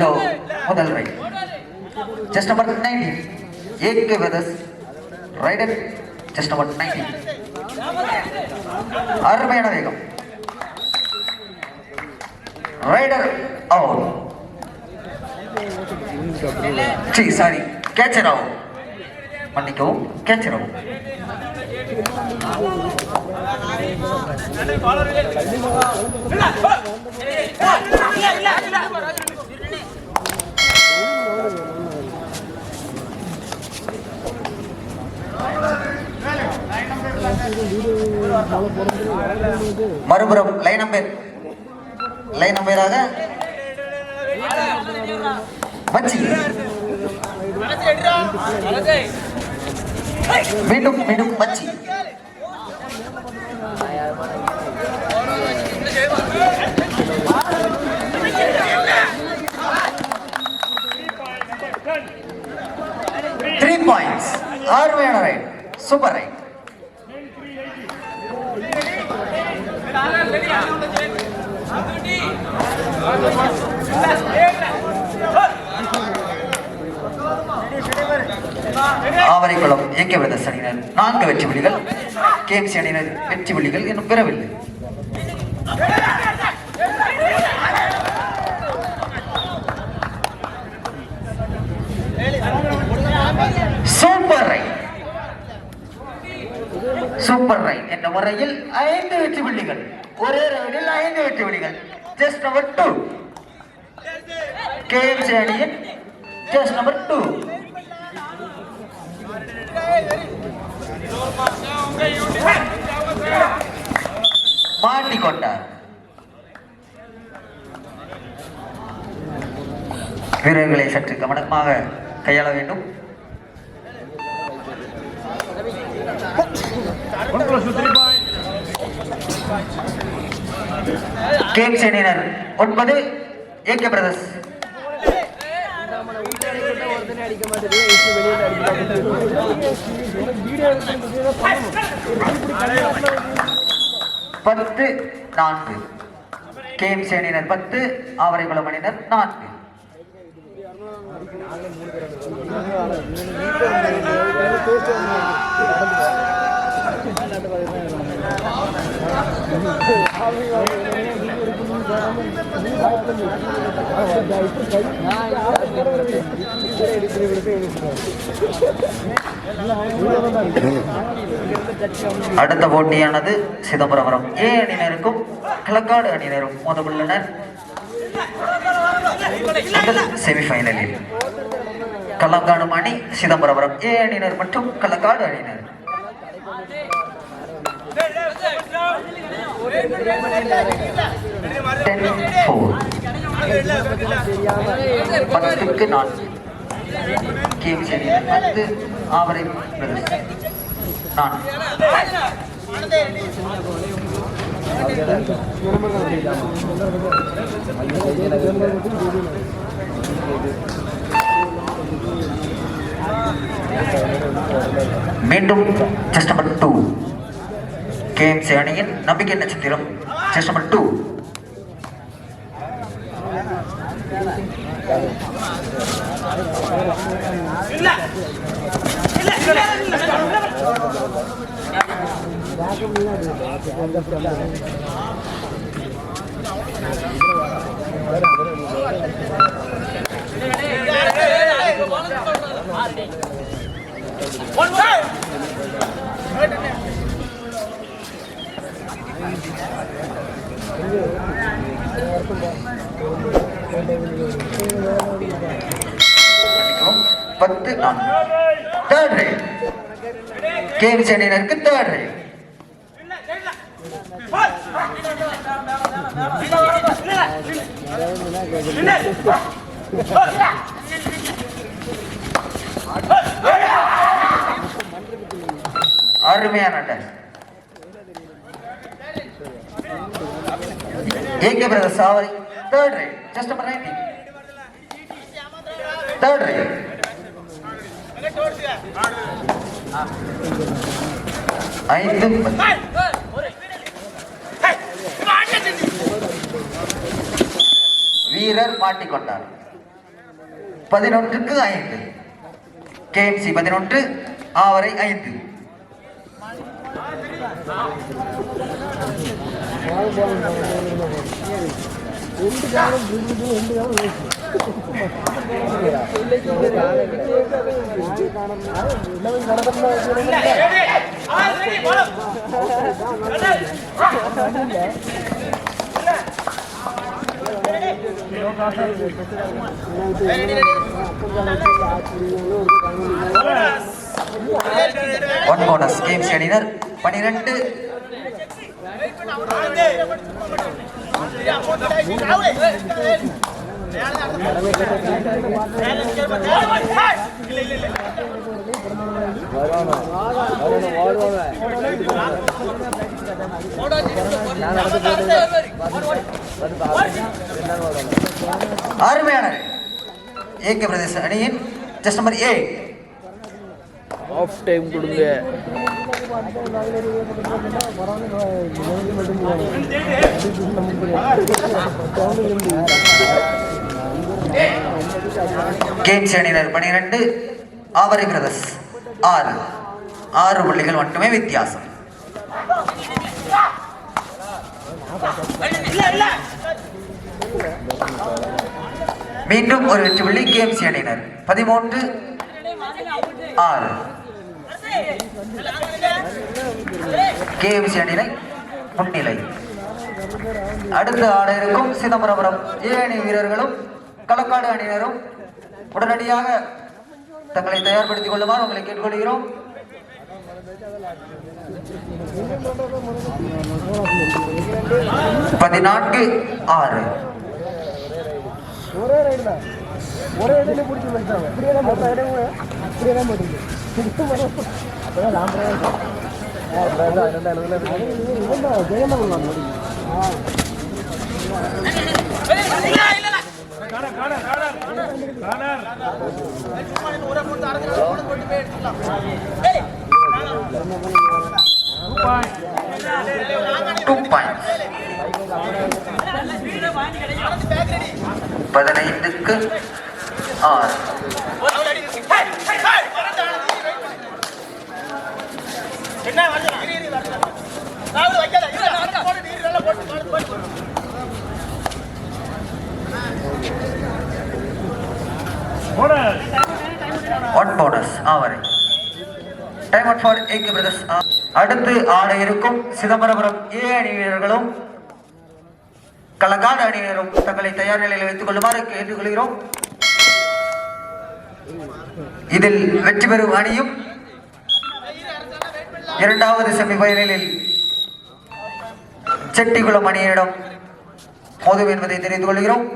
இதோ முதல் raid just number nineteen AK brothers raider just number nineteen அருமையான வேகம் ரைடர் அவுட் சி சாரி கேச்சர் அவுட் மன்னிக்கவும் கேச்சர் அவுட் மறுபுறம் லைன் நம்பர் லைன் நம்பராக மச்சி மீண்டும் மீண்டும் மச்சி த்ரீ பாயிண்ட்ஸ் அருமையான ரைட் சூப்பர் ரைட் ஆவரைக்குளம் இயக்கிய பிரதர்ஸ் அணியினர் நான்கு வெற்றி புள்ளிகள். கேஎம்சி அணியினர் வெற்றி புள்ளிகள் இன்னும் பெறவில்லை. சூப்பர் ரைட் சூப்பர் ரைட் என்ற முறையில் ஐந்து வெற்றி புள்ளிகள். ஒரே ரைடில் ஐந்து வெற்றி புள்ளிகள். ஜஸ்ட் நம்பர் டூ கேஎம்சி அணியின் ஜஸ்ட் நம்பர் டூ மாட்டிக்கொண்டார். வீரர்களை சற்று கவனமாக கையாள வேண்டும். கேம்ஸ் அணியினர் ஒன்பது ஏகே பிரதர்ஸ். பத்து நான்கு. கேம் அணியினர் பத்து ஆவரைக்குளம் அணியினர் நான்கு. அடுத்த போட்டியானது சிதம்பரபுரம். ஏ அணியினருக்கும் கிழக்காடு அணியினரும் மோதவுள்ளனர் செமிஃபைனலில் கள்ளங்காடும் அணி சிதம்பரபுரம். ஏ அணியினர் மற்றும் கள்ளக்காடு அணியினர் பத்துக்கு நான்கு கேம்ஸ் அணியினர் பத்து ஆவரை மீண்டும் ஜஸ்ட் நம்பர் டூ கேஎம்சி அணியின் நம்பிக்கை நட்சத்திரம் ஜஸ்ட் நம்பர் டூ பத்து நான்கு தேர்ட் ரைட் கேஎம்சி அணியினருக்கு தேர்ட் ரைட் அருமையான AK brother சாவரி. Third raid just number ninety third raid ஐந்து வீரர் மாட்டிக்கொண்டார். பதினொன்றுக்கு ஐந்து. கேஎம்சி பதினொன்று ஆவரை ஐந்து. ஒன் போனஸ் கேஎம்சி அணியினர் பனிரெண்டு. அருமையான ஏகே பிரதேச அணியின் just number a half time கொடுங்க கேம்ஸ் அணியினர் பனிரெண்டு ஆவரை பிரதர்ஸ் ஆறு. ஆறு புள்ளிகள் மட்டுமே வித்தியாசம். மீண்டும் ஒரு வெற்றி புள்ளி கேம்ஸ் அணியினர். பதிமூன்று ஆறு. கேஎம்சி அணியினை முன்னிலை அடுத்து ஆட இருக்கும் சிதம்பரபுரம் ஏ அணி வீரர்களும் களக்காடு அணியினரும் உடனடியாக தங்களை தயார்படுத்திக் கொள்ளுமாறு உங்களை கேட்டுக்கொள்கிறோம் பதினான்கு ஆறு ஒரே ஒரே இதில் பிடிச்சி Jayamangalam one bonus ஆவரை time out for AK brothers அடுத்து ஆட இருக்கும் சிதம்பரபுரம் ஏ அணி வீரர்களும் களக்காடு அணியினரும் தங்களை தயார் நிலையில் வைத்துக் கொள்ளுமாறு கேட்டுக்கொள்கிறோம். இதில் வெற்றி பெறும் அணியும் இரண்டாவது செமிஃபைனலில் செட்டிகுளம் செட்டிக்குளம் அணியிடம் மோதும் என்பதை தெரிந்து கொள்கிறோம்.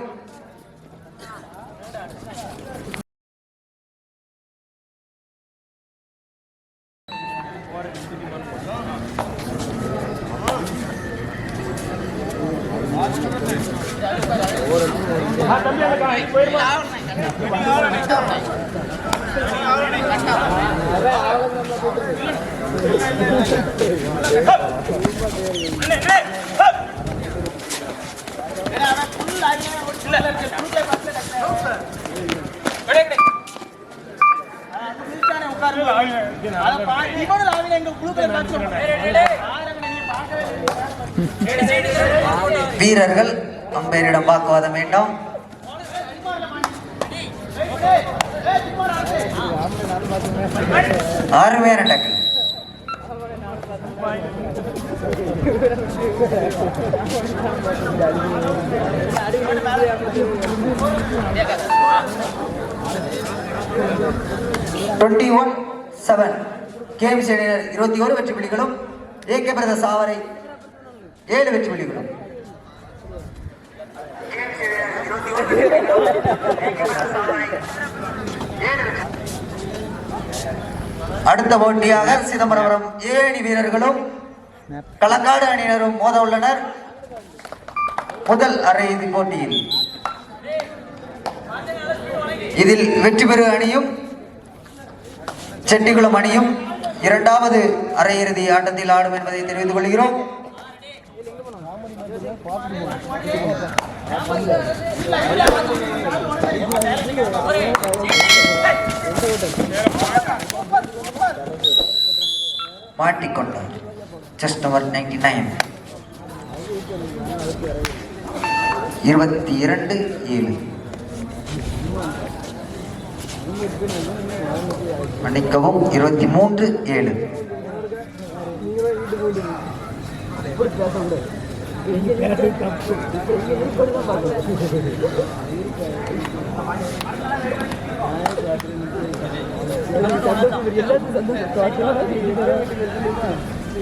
வீரர்கள் அம்பையரிடம் வாக்குவாதம் வேண்டாம். அருமையான tackle twenty one seven game அணியினர் இருபத்தி ஒரு வெற்றி புள்ளிகளும் ஏகே பிரதர்ஸ் ஆவரை ஏழு வெற்றி புள்ளிகளும். அடுத்த போட்டியாக சிதம்பரம் ஏழு வீரர்களும் களக்காடு அணியினரும் மோத உள்ளனர். முதல் அரையிறுதி போட்டியில். இதில் வெற்றி பெறும் அணியும் செட்டிகுளம் அணியும் இரண்டாவது அரையிறுதி ஆட்டத்தில் ஆடும் என்பதை தெரிவித்துக் கொள்கிறோம். மாட்டிக்கொண்டார். ஜஸ்ட் நம்பர் நைன்டி நைன் இருபத்தி இரண்டு ஏழு மன்னிக்கவும் இருபத்தி மூன்று ஏழு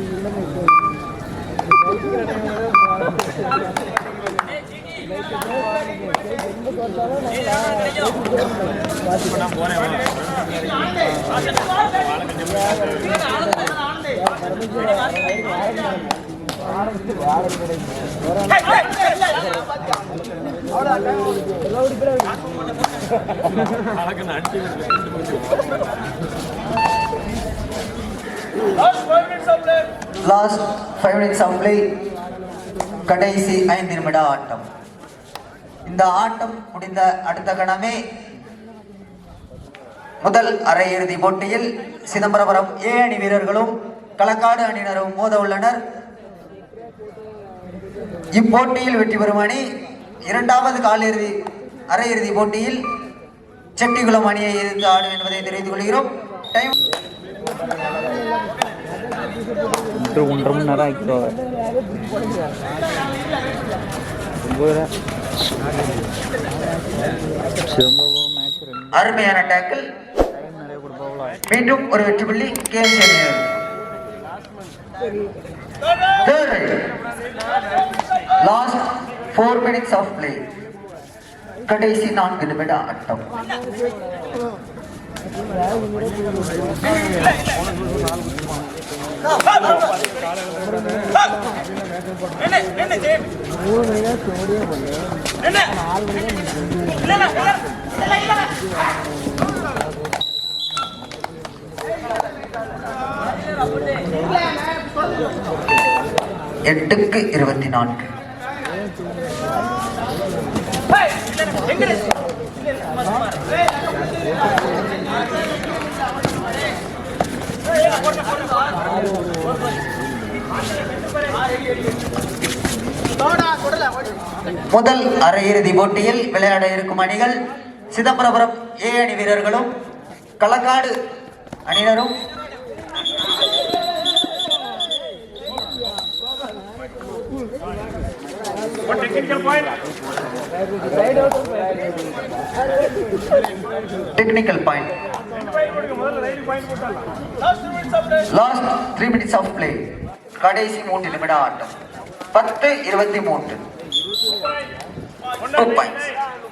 last five minutes of play கடைசி ஐந்து நிமிட ஆட்டம். இந்த ஆட்டம் முடிந்த அடுத்த கணமே முதல் அரையிறுதி போட்டியில் சிதம்பரபுரம் ஏ அணி வீரர்களும் களக்காடு அணியினரும் மோத உள்ளனர். இப்போட்டியில் வெற்றி பெறும் அணி இரண்டாவது காலிறுதி அரையிறுதி போட்டியில் செட்டிகுளம் அணியை எதிர்த்து ஆடும் என்பதை தெரிவித்துக் கொள்கிறோம். டைம் ஒன்று ஒன்றரை நேரம் அருமையான டேக்கிள் மீண்டும் ஒரு வெற்றி புள்ளி game last four minutes of play கடைசி நான்கு நிமிட ஆட்டம். மூணு மணி தான் சோடியே பண்ணு நாலு மணி எட்டுக்கு இருபத்தி நான்கு. முதல் அரையிறுதி போட்டியில் விளையாட இருக்கும் அணிகள் சிதம்பரபுரம் ஏ அணி வீரர்களும் களக்காடு அணியினரும். Technical point last three minutes of play கடைசி மூன்று நிமிட ஆட்டம் பத்து இருபத்தி மூன்று.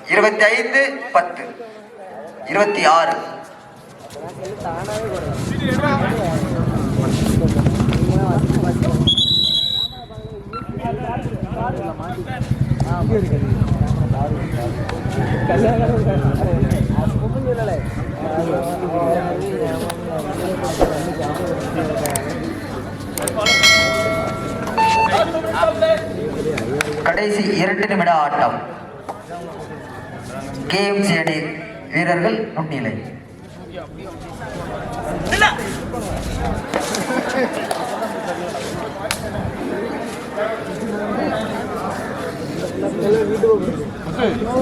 இருபத்தி ஐந்து பத்து. இருபத்தி ஆறு. கடைசி இரண்டு நிமிட ஆட்டம். கேஎம்சி அணி வீரர்கள் முன்னிலை.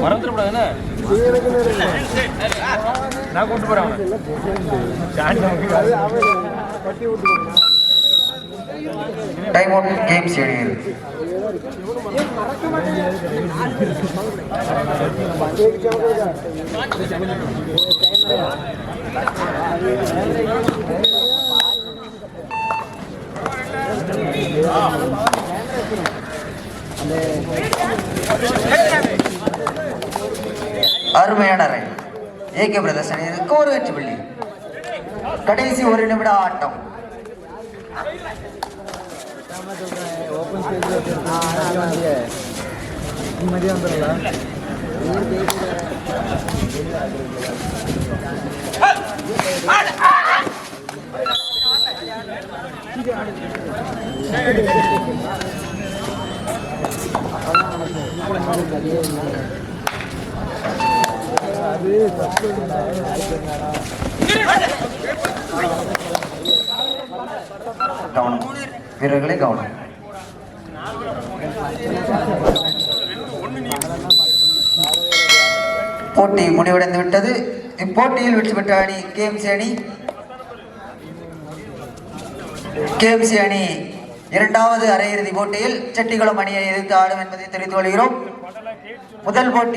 மறந்துடக்கூடாதுண்ணே நான் கொண்டு போறேன் கட்டி விட்டு டைம் அவுட் கேம்ஸ் அணியில் அருமையான ரைட் ஏகே பிரதர்ஸ் அணியினருக்கு ஒரு வெற்றி புள்ளி. கடைசி ஒரு நிமிட ஆட்டம். ஓப்பன் ஸ்டேஜ் நிம்மதியாக வந்துடல கவனம் வீரர்களை கவனம். போட்டி முடிவடைந்து விட்டது. இப்போட்டியில் வெற்றி பெற்ற அணி கேஎம்சி அணி. கேஎம்சி அணி இரண்டாவது அரையிறுதி போட்டியில் செட்டிகுளம் அணியை எதிர்த்து ஆடும் என்பதை தெரிந்து கொள்கிறோம். முதல் போட்டி